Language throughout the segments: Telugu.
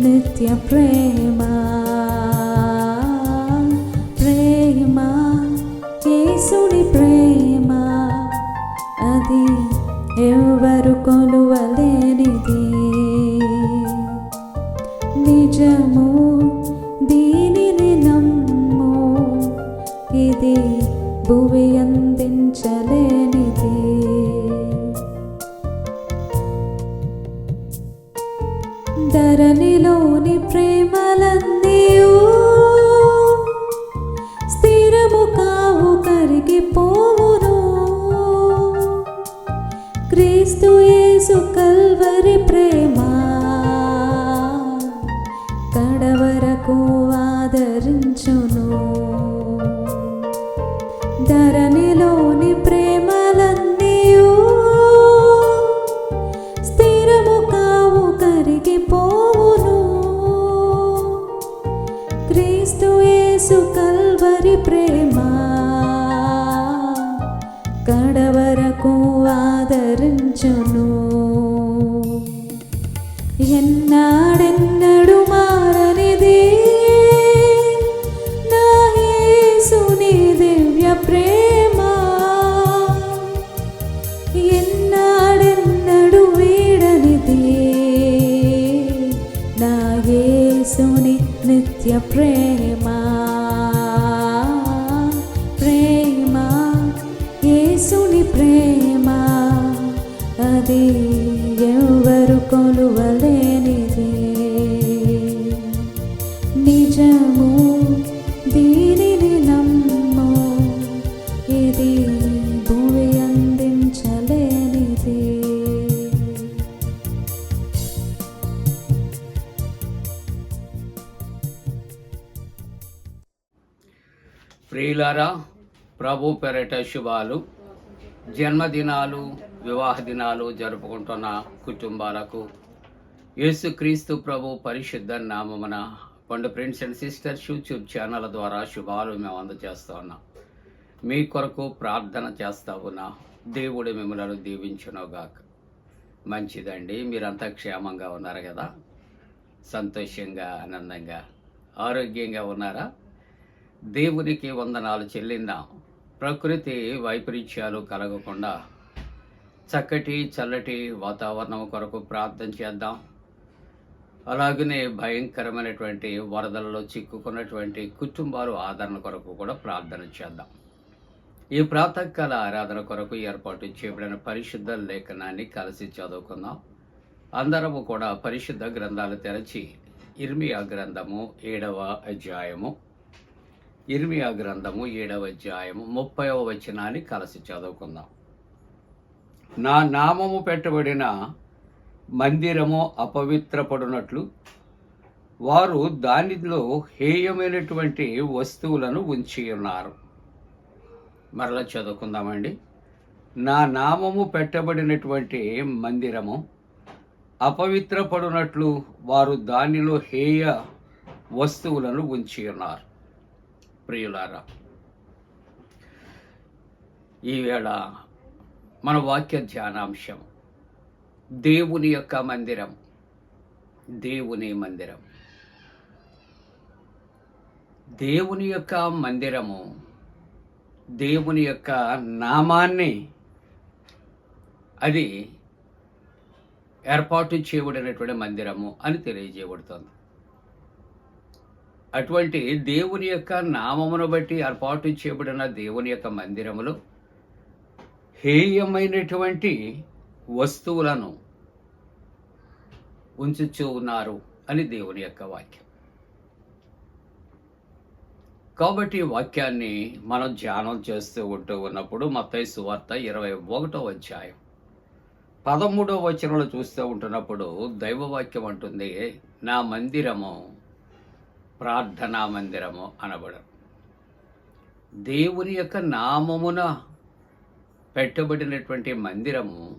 నిత్య ప్రేమ ప్రేమ యేసుడి ప్రేమ. అది ఎవరు కొలు కొలువలేనిది. నిజము దీనిని నమ్ము ఇది భూమి అందించలేనిది. ప్రియులారా ప్రభు పెరట శుభాలు. జన్మదినాలు వివాహ దినాలు జరుపుకుంటున్న కుటుంబాలకు యేసుక్రీస్తు ప్రభు పరిశుద్ధ నామమున పండు friends and sisters YouTube channel ద్వారా శుభాలు మేము అందజేస్తూ ఉన్నాం. మీ కొరకు ప్రార్థన చేస్తా ఉన్నా. దేవుడు మిమ్మల్ని దీవించునోగాక. మంచిదండి. మీరంతా క్షేమంగా ఉన్నారు కదా? సంతోషంగా ఆనందంగా ఆరోగ్యంగా ఉన్నారా? దేవునికి వందనాలు చెల్లిందాం. ప్రకృతి వైపరీత్యాలు కలగకుండా చక్కటి చల్లటి వాతావరణం కొరకు ప్రార్థన చేద్దాం. అలాగనే భయంకరమైనటువంటి వరదలలో చిక్కుకున్నటువంటి కుటుంబాలు ఆదరణ కొరకు కూడా ప్రార్థన చేద్దాం. ఈ ప్రాతకాల ఆరాధన కొరకు ఏర్పాటు చేయబడిన పరిశుద్ధ లేఖనాన్ని కలిసి చదువుకుందాం. అందరము కూడా పరిశుద్ధ గ్రంథాలు తెరచి ఇర్మియా గ్రంథము ఏడవ అధ్యాయము ఇర్మియా గ్రంథము ఏడవ అధ్యాయము ముప్పైవ వచనాన్ని కలిసి చదువుకుందాం. నా నామము పెట్టబడిన మందిరము అపవిత్రపడినట్లు వారు దానిలో హేయమైనటువంటి వస్తువులను ఉంచి ఉన్నారు మరలా చదువుకుందామండి. నా నామము పెట్టబడినటువంటి మందిరము అపవిత్రపడినట్లు వారు దానిలో హేయ వస్తువులను ఉంచి ఉన్నారు ప్రియులారా ఈవేళ మన వాక్య ధ్యానాంశం. దేవుని యొక్క మందిరం. దేవుని మందిరం. దేవుని యొక్క మందిరము దేవుని యొక్క నామాన్ని అది ఏర్పాటు చేయబడినటువంటి మందిరము అని తెలియజేయబడుతుంది. అటువంటి దేవుని యొక్క నామమును బట్టి ఏర్పాటు చేయబడిన దేవుని యొక్క మందిరములో హేయమైనటువంటి వస్తువులను ఉంచుచూ ఉన్నారు అని దేవుని యొక్క వాక్యం. కాబట్టి వాక్యాన్ని మనం ధ్యానం చేస్తూ ఉంటూ ఉన్నప్పుడు మత్తయి సువార్త ఇరవై ఒకటో అధ్యాయం. పదమూడో వచనంలో చూస్తూ ఉంటున్నప్పుడు దైవవాక్యం అంటుంది నా మందిరము ప్రార్థనా మందిరము అనబడను దేవుని యొక్క నామమున పెట్టబడినటువంటి మందిరము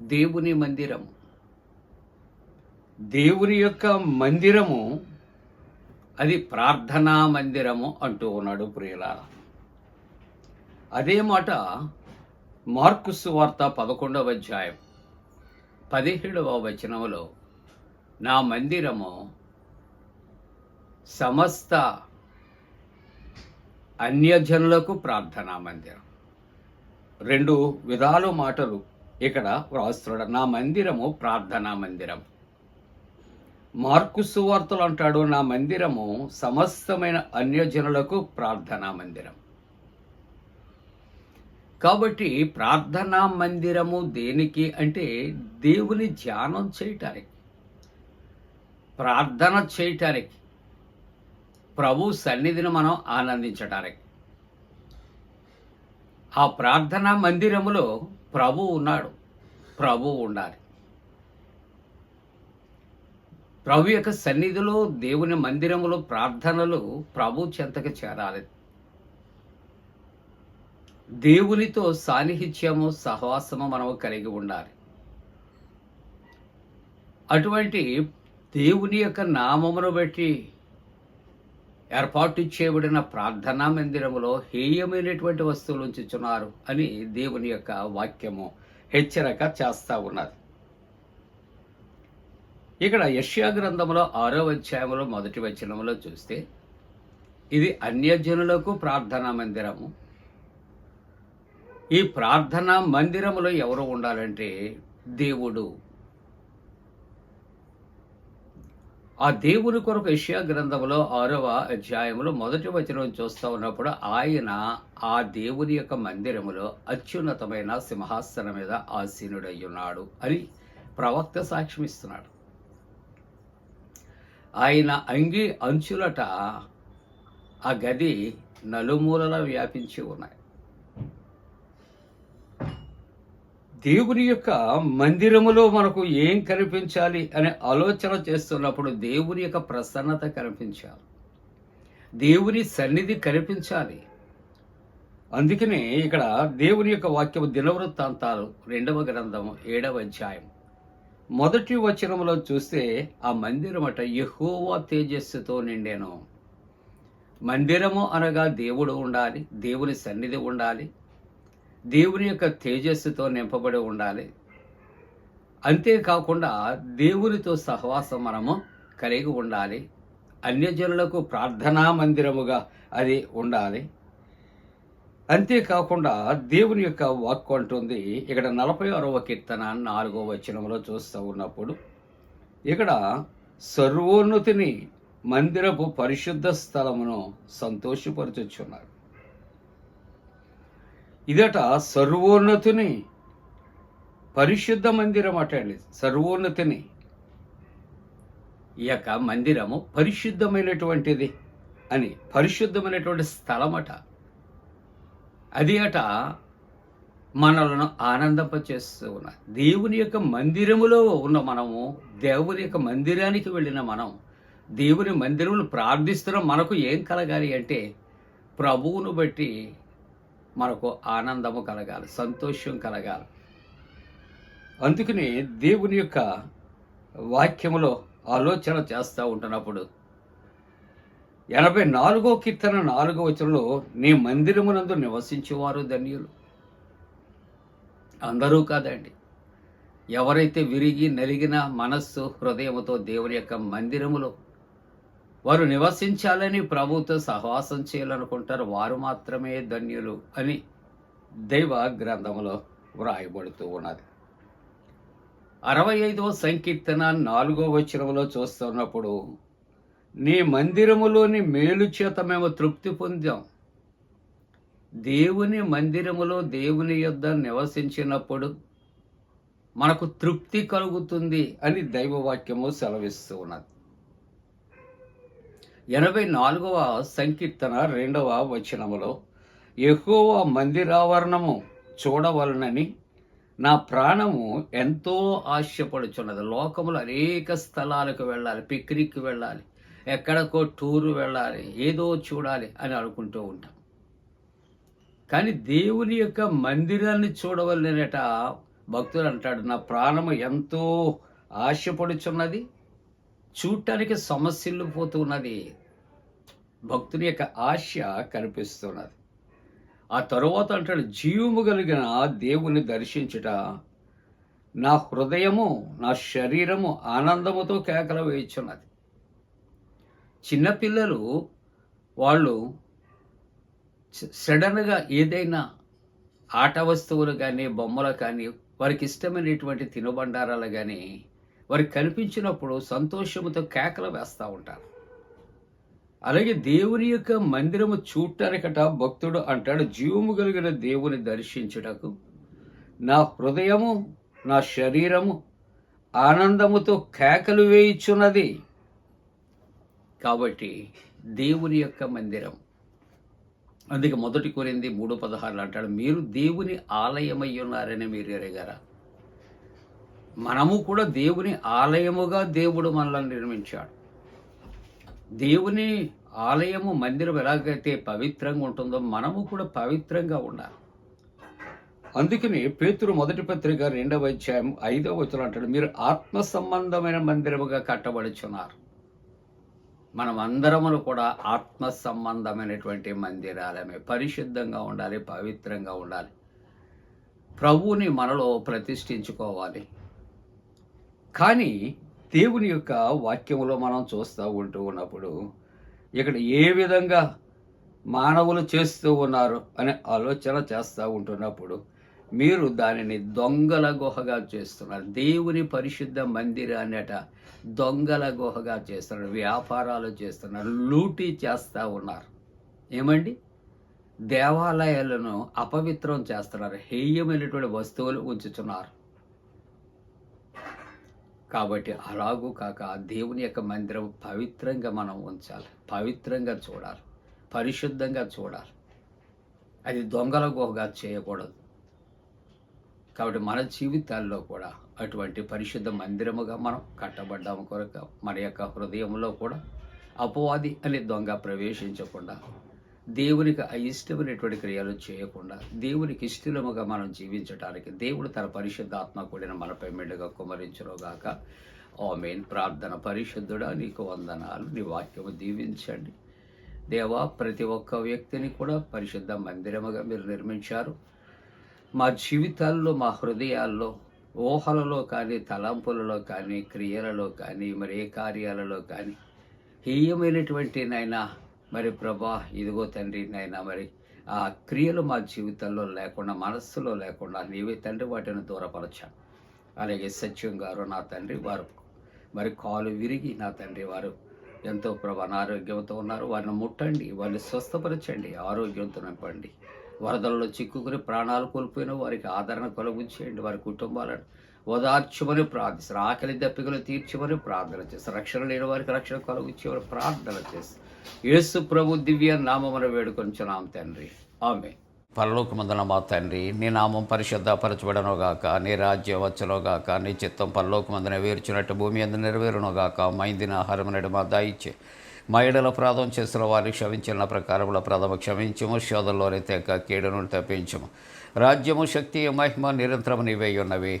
దేవుని మందిరము. దేవుని యొక్క మందిరము అది ప్రార్థనా మందిరము అంటూ ఉన్నాడు ప్రియుల అదే మాట మార్కు సువార్త పదకొండవ అధ్యాయం పదిహేడవ వచనంలో నా మందిరము సమస్త అన్యజనులకు ప్రార్థనా మందిరం. రెండు విధాలు మాటలు. ఇక్కడ వ్రాస్తున్నాడు నా మందిరము ప్రార్థనా మందిరం. మార్కు సువార్తలు అంటాడు నా మందిరము సమస్తమైన అన్యజనులకు ప్రార్థనా మందిరం. కాబట్టి ప్రార్థనా మందిరము దేనికి అంటే దేవుని ధ్యానం చేయటానికి ప్రార్థన చేయటానికి ప్రభు సన్నిధిని మనం ఆనందించటానికి. ఆ ప్రార్థనా మందిరములో ప్రభు ఉన్నాడు. ప్రభు ఉండాలి. ప్రభు యొక్క సన్నిధిలో దేవుని మందిరములో ప్రార్థనలు ప్రభు చెంతకు చేరాలి. దేవునితో సాన్నిహిత్యము సహవాసము మనము కలిగి ఉండాలి. అటువంటి దేవుని యొక్క నామమును బట్టి ఏర్పాటు చేయబడిన ప్రార్థనా మందిరములో హేయమైనటువంటి వస్తువులు ఉంచుచున్నారు అని దేవుని యొక్క వాక్యము హెచ్చరిక చేస్తూ ఉన్నది. ఇక్కడ యష్యా గ్రంథంలో ఆరో అధ్యాయంలో మొదటి వచనంలో చూస్తే ఇది అన్యజనులకు ప్రార్థనా మందిరము. ఈ ప్రార్థనా మందిరములో ఎవరు ఉండాలంటే దేవుడు. ఆ దేవుని కొరకు యెషయా గ్రంథంలో ఆరవ అధ్యాయంలో మొదటి వచనం చూస్తూ ఉన్నప్పుడు ఆయన ఆ దేవుని యొక్క మందిరములో అత్యున్నతమైన సింహాసనం మీద ఆసీనుడై ఉన్నాడు అని ప్రవక్త సాక్ష్యం ఇస్తున్నాడు. ఆయన అంగి అంచులట ఆ గది నలుమూలలా వ్యాపించి ఉన్నాయి. దేవుని యొక్క మందిరములో మనకు ఏం కనిపించాలి అనే ఆలోచన చేస్తున్నప్పుడు దేవుని యొక్క ప్రసన్నత కనిపించాలి. దేవుని సన్నిధి కనిపించాలి. అందుకనే ఇక్కడ దేవుని యొక్క వాక్యం దినవృత్తాంతాలు రెండవ గ్రంథము ఏడవ అధ్యాయం. మొదటి వచనంలో చూస్తే ఆ మందిరమట యెహోవా తేజస్సుతో నిండాను. మందిరము అనగా దేవుడు ఉండాలి దేవుని సన్నిధి ఉండాలి దేవుని యొక్క తేజస్సుతో నింపబడి ఉండాలి. అంతేకాకుండా దేవునితో సహవాసం మనము కలిగి ఉండాలి. అన్యజనులకు ప్రార్థనా మందిరముగా అది ఉండాలి. అంతేకాకుండా దేవుని యొక్క వాక్కు అంటుంది ఇక్కడ నలభై ఆరవ కీర్తన నాలుగో వచనంలో చూస్తూ ఉన్నప్పుడు ఇక్కడ సర్వోన్నతిని మందిరపు పరిశుద్ధ స్థలమును సంతోషపరచుచున్నారు ఇదట సర్వోన్నతిని పరిశుద్ధ మందిరం అట అండి. సర్వోన్నతిని. ఈ యొక్క మందిరము పరిశుద్ధమైనటువంటిది అని పరిశుద్ధమైనటువంటి స్థలమట. అది అట మనలను ఆనందింపచేస్తూ ఉన్నది దేవుని యొక్క మందిరములో ఉన్న మనము దేవుని యొక్క మందిరానికి వెళ్ళిన మనం దేవుని మందిరములు ప్రార్థిస్తున్న మనకు ఏం కలగాలి అంటే ప్రభువును బట్టి మనకు ఆనందము కలగాలి సంతోషం కలగాలి. అందుకని దేవుని యొక్క వాక్యములో ఆలోచన చేస్తూ ఉంటున్నప్పుడు ఎనభై నాలుగో కీర్తన నాలుగో వచనంలో నీ మందిరమునందు నివసించేవారు ధన్యులు. అందరూ కాదండి. ఎవరైతే విరిగి నలిగిన మనస్సు హృదయముతో దేవుని యొక్క మందిరములో వారు నివసించాలని ప్రభుతో సహవాసం చేయాలనుకుంటారు. వారు మాత్రమే ధన్యులు అని దైవ గ్రంథములో వ్రాయబడుతూ ఉన్నది. అరవై ఐదవ సంకీర్తన నాలుగో వచనంలో చూస్తున్నప్పుడు నీ మందిరములోని మేలు చేత మేము తృప్తి పొందాం. దేవుని మందిరములో దేవుని యొద్ద నివసించినప్పుడు మనకు తృప్తి కలుగుతుంది అని దైవవాక్యము సెలవిస్తూ ఉన్నది. ఎనభై నాలుగవ సంకీర్తన రెండవ వచనములో ఎక్కువ మందిరావరణము చూడవలనని నా ప్రాణము ఎంతో ఆశపడుచున్నది. లోకములో అనేక స్థలాలకు వెళ్ళాలి పిక్నిక్ వెళ్ళాలి ఎక్కడికో టూరు వెళ్ళాలి ఏదో చూడాలి అని అనుకుంటూ ఉంటాం. కానీ దేవుని యొక్క మందిరాన్ని చూడవలనట భక్తులు అంటాడు నా ప్రాణము ఎంతో ఆశపడుచున్నది చూడటానికి సమస్యలు పోతున్నది. భక్తుని యొక్క ఆశ కనిపిస్తున్నది. ఆ తరువాత అంటాడు జీవము కలిగిన దేవుని దర్శించుట నా హృదయము నా శరీరము ఆనందముతో కేకలు వేయుచున్నది. చిన్నపిల్లలు వాళ్ళు సడన్గా ఏదైనా ఆట వస్తువులు కానీ బొమ్మలు కానీ వారికి ఇష్టమైనటువంటి తినుబండారాలు కానీ వారికి కనిపించినప్పుడు సంతోషంతో కేకలు వేస్తూ ఉంటారు. అలాగే దేవుని యొక్క మందిరము చూడటానికట భక్తుడు అంటాడు జీవము కలిగిన దేవుని దర్శించుటకు నా హృదయము నా శరీరము ఆనందముతో కేకలు వేయిచున్నది. కాబట్టి దేవుని యొక్క మందిరం. అందుకే మొదటి కోరింది మూడు పదహారులు అంటాడు మీరు దేవుని ఆలయమై ఉన్నారని మీరు ఎరగారా? మనము కూడా దేవుని ఆలయముగా దేవుడు మనల్ని నిర్మించాడు. దేవుని ఆలయము మందిరం ఎలాగైతే పవిత్రంగా ఉంటుందో మనము కూడా పవిత్రంగా ఉండాలి. అందుకని పేతురు మొదటి పత్రిక రెండవ అధ్యాయం ఐదవ వచనం అంటాడు మీరు ఆత్మ సంబంధమైన మందిరముగా కట్టబడుచున్నారు. మనం అందరమును కూడా ఆత్మ సంబంధమైనటువంటి మందిరాలమే. పరిశుద్ధంగా ఉండాలి పవిత్రంగా ఉండాలి. ప్రభువుని మనలో ప్రతిష్ఠించుకోవాలి. కానీ దేవుని యొక్క వాక్యంలో మనం చూస్తూ ఉంటూ ఉన్నప్పుడు ఇక్కడ ఏ విధంగా మానవులు చేస్తూ ఉన్నారు అనే ఆలోచన చేస్తూ ఉంటున్నప్పుడు మీరు దానిని దొంగల గుహగా చేస్తున్నారు. దేవుని పరిశుద్ధ మందిరాన్నట దొంగల గుహగా చేస్తున్నారు. వ్యాపారాలు చేస్తున్నారు. లూటీ చేస్తూ ఉన్నారు. ఏమండి? దేవాలయాలను అపవిత్రం చేస్తున్నారు. హేయమైనటువంటి వస్తువులు ఉంచుతున్నారు. కాబట్టి అలాగూ కాక ఆ దేవుని యొక్క మందిరం పవిత్రంగా మనం ఉంచాలి. పవిత్రంగా చూడాలి. పరిశుద్ధంగా చూడాలి. అది దొంగల గుహగా చేయకూడదు. కాబట్టి మన జీవితాల్లో కూడా అటువంటి పరిశుద్ధ మందిరముగా మనం కట్టబడ్డాము కొరక మన యొక్క హృదయంలో కూడా అపవాది అనే దొంగ ప్రవేశించకుండా దేవునికి అయిష్టమైనటువంటి క్రియలు చేయకుండా దేవునికి ఇష్టముగా మనం జీవించడానికి దేవుడు తన పరిశుద్ధాత్మ కూడిన మనపై మెండుగా కుమరించునుగాక ఆమెన్. ప్రార్థన పరిశుద్ధుడా నీకు వందనాలు. నీ వాక్యము దీవించండి. దేవా ప్రతి ఒక్క వ్యక్తిని కూడా పరిశుద్ధ మందిరముగా మీరు నిర్మించారు. మా జీవితాల్లో మా హృదయాల్లో ఊహలలో కానీ తలంపులలో కానీ క్రియలలో కానీ మరి ఏ కార్యాలలో కానీ హీయమైనటువంటి నైనా మరి ప్రభా ఇదిగో తండ్రి నైనా మరి ఆ క్రియలు మా జీవితంలో లేకుండా మనస్సులో లేకుండా నీవే తండ్రి వాటిని దూరపరచాను అలాగే సత్యం గారు నా తండ్రి వారు మరి కాలు విరిగి నా తండ్రి వారు ఎంతో ప్రభా అనారోగ్యంతో ఉన్నారు. వారిని ముట్టండి వారిని స్వస్థపరచండి ఆరోగ్యంతో నింపండి. వరదల్లో చిక్కుకుని ప్రాణాలు కోల్పోయిన వారికి ఆదరణ కొలగించేయండి వారి కుటుంబాలను ఓదార్చుమని ప్రార్థిస్తారు. ఆకలి దప్పికలు తీర్చమని ప్రార్థన చేస్తారు. రక్షణ లేని వారికి రక్షణ కలుగు ప్రార్థన చేస్తారు. యేసు ప్రభు దివ్య నామమున వేడుకొంచున్నాం తండ్రి. ఆమె పరలోకమందున మా తండ్రి నీ నామం పరిశుద్ధపరచబడనుగాక నీ రాజ్యం వచ్చునుగాక నీ చిత్తం పరలోకమందున వేర్చినట్టు భూమి అందు నెరవేరునుగాక మైందిన ఆహారం నడు మా దాయిచ్చే. మా ఎడల ప్రాధం చేసిన వారిని క్షమించిన ప్రకారముల ప్రథమ క్షమించము శోధంలోనే తెక్క కీడును తప్పించము. రాజ్యము శక్తి మహిమ నిరంతరం నీవై ఉన్నవి.